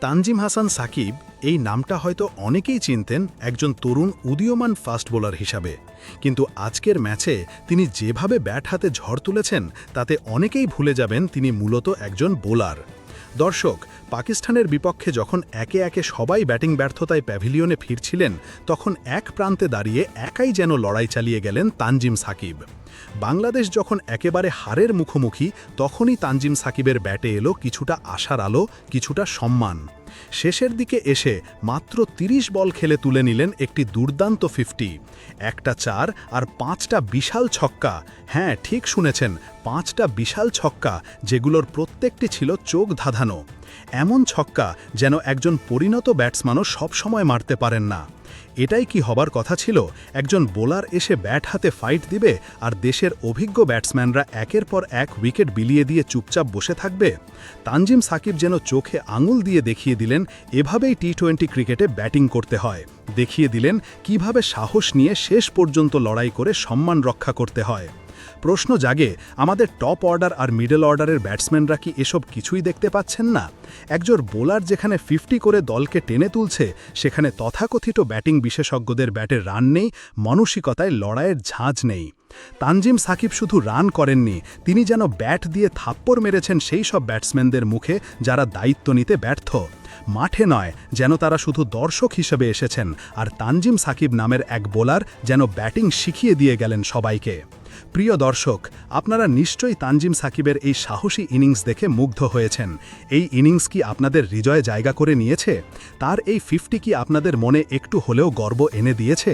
তানজিম হাসান সাকিব এই নামটা হয়তো অনেকেই চিনতেন একজন তরুণ উদীয়মান ফাস্ট বোলার হিসাবে। কিন্তু আজকের ম্যাচে তিনি যেভাবে ব্যাট হাতে ঝড় তুলেছেন, তাতে অনেকেই ভুলে যাবেন তিনি মূলত একজন বোলার। দর্শক পাকিস্তানের বিপক্ষে যখন একে একে সবাই ব্যাটিং ব্যর্থতায় প্যাভিলিয়নে ফিরছিলেন, তখন এক প্রান্তে দাঁড়িয়ে একাই যেন লড়াই চালিয়ে গেলেন তানজিম সাকিব। বাংলাদেশ যখন একেবারে হারের মুখোমুখি, তখনই তানজিম সাকিবের ব্যাটে এলো কিছুটা আশার আলো, কিছুটা সম্মান। শেষের দিকে এসে মাত্র ৩০ বল খেলে তুলে নিলেন একটি দুর্দান্ত ফিফটি। একটা চার আর পাঁচটা বিশাল ছক্কা। হ্যাঁ ঠিক শুনেছেন, পাঁচটা বিশাল ছক্কা, যেগুলোর প্রত্যেকটি ছিল চোখ ধাঁধানো। এমন ছক্কা যেন একজন পরিণত ব্যাটসম্যানও সবসময় মারতে পারেন না। এটাই কি হবার কথা ছিল? একজন বোলার এসে ব্যাট হাতে ফাইট দিবে আর দেশের অভিজ্ঞ ব্যাটসম্যানরা একের পর এক উইকেট বিলিয়ে দিয়ে চুপচাপ বসে থাকবে? তানজিম সাকিব যেন চোখে আঙুল দিয়ে দেখিয়ে দিলেন, এভাবেই টি টোয়েন্টি ক্রিকেটে ব্যাটিং করতে হয়। দেখিয়ে দিলেন কীভাবে সাহস নিয়ে শেষ পর্যন্ত লড়াই করে সম্মান রক্ষা করতে হয়। প্রশ্ন জাগে, আমাদের টপ অর্ডার আর মিডল অর্ডারের ব্যাটসম্যানরা কি এসব কিছুই দেখতে পাচ্ছেন না? একজন বোলার যেখানে ফিফটি করে দলকে টেনে তুলছে, সেখানে তথাকথিত ব্যাটিং বিশেষজ্ঞদের ব্যাটে রান নেই, মানসিকতায় লড়াইয়ের ঝাঁঝ নেই। তানজিম সাকিব শুধু রান করেননি, তিনি যেন ব্যাট দিয়ে থাপ্পড় মেরেছেন সেই সব ব্যাটসম্যানদের মুখে যারা দায়িত্ব নিতে ব্যর্থ। মাঠে নয়, যেন তারা শুধু দর্শক হিসেবে এসেছেন, আর তানজিম সাকিব নামের এক বোলার যেন ব্যাটিং শিখিয়ে দিয়ে গেলেন সবাইকে। প্রিয় দর্শক, আপনারা নিশ্চয়ই তানজিম সাকিবের এই সাহসী ইনিংস দেখে মুগ্ধ হয়েছেন। এই ইনিংস কি আপনাদের হৃদয়ে জায়গা করে নিয়েছে? তার এই ফিফটি কি আপনাদের মনে একটু হলেও গর্ব এনে দিয়েছে?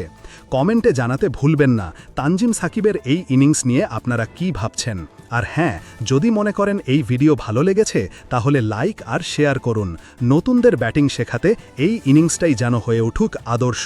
কমেন্টে জানাতে ভুলবেন না, তানজিম সাকিবের এই ইনিংস নিয়ে আপনারা কি ভাবছেন? আর হ্যাঁ যদি মনে করেন এই ভিডিও ভালো লেগেছে, তাহলে লাইক আর শেয়ার করুন। নতুনদের ব্যাটিং শেখাতে এই ইনিংসটাই যেন হয়ে উঠুক আদর্শ।